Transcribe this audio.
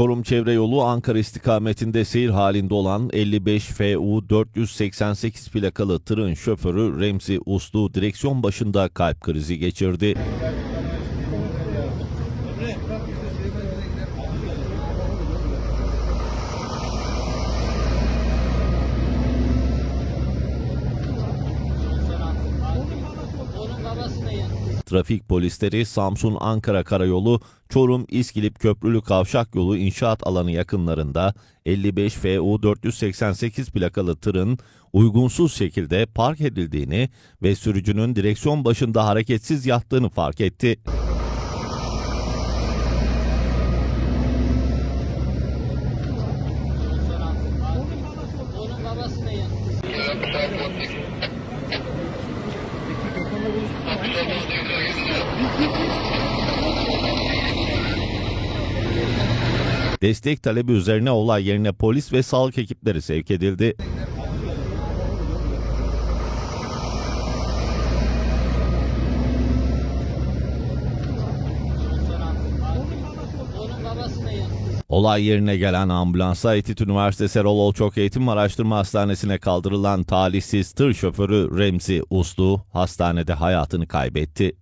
Çorum Çevre Yolu Ankara istikametinde seyir halinde olan 55 FU 488 plakalı tırın şoförü Remzi Uslu direksiyon başında kalp krizi geçirdi. Onun babası da yandı. Trafik polisleri Samsun Ankara Karayolu Çorum İskilip Köprülü Kavşak Yolu inşaat alanı yakınlarında 55 FU 488 plakalı tırın uygunsuz şekilde park edildiğini ve sürücünün direksiyon başında hareketsiz yattığını fark etti. Onun babası yandı. Destek talebi üzerine olay yerine polis ve sağlık ekipleri sevk edildi. Babası da yandı. Olay yerine gelen ambulansa Etit Üniversitesi Erol Olçok Eğitim Araştırma Hastanesi'ne kaldırılan talihsiz tır şoförü Remzi Uslu hastanede hayatını kaybetti.